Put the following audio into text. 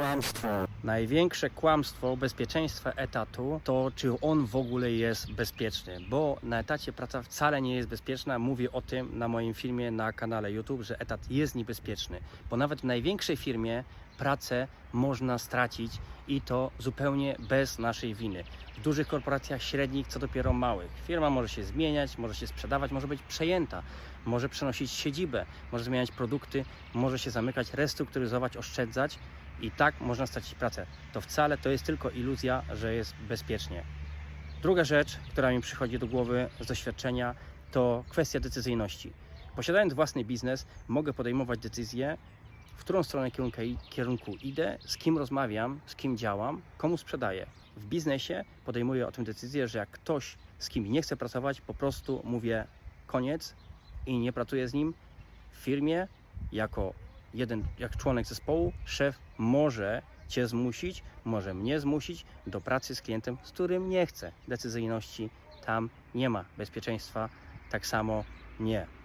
kłamstwo. Największe kłamstwo bezpieczeństwa etatu to, czy on w ogóle jest bezpieczny, bo na etacie praca wcale nie jest bezpieczna. Mówię o tym na moim filmie na kanale YouTube, że etat jest niebezpieczny, bo nawet w największej firmie pracę można stracić i to zupełnie bez naszej winy. W dużych korporacjach średnich, co dopiero małych. Firma może się zmieniać, może się sprzedawać, może być przejęta, może przenosić siedzibę, może zmieniać produkty, może się zamykać, restrukturyzować, oszczędzać i tak można stracić pracę. To wcale to jest tylko iluzja, że jest bezpiecznie. Druga rzecz, która mi przychodzi do głowy z doświadczenia, to kwestia decyzyjności. Posiadając własny biznes, mogę podejmować decyzje, w którą stronę kierunku, kierunku idę, z kim rozmawiam, z kim działam, komu sprzedaję. W biznesie podejmuję o tym decyzję, że jak ktoś z kim nie chce pracować, po prostu mówię koniec i nie pracuję z nim. W firmie, jako jeden, jak członek zespołu, szef może Cię zmusić, może mnie zmusić do pracy z klientem, z którym nie chce. Decyzyjności tam nie ma, bezpieczeństwa tak samo nie.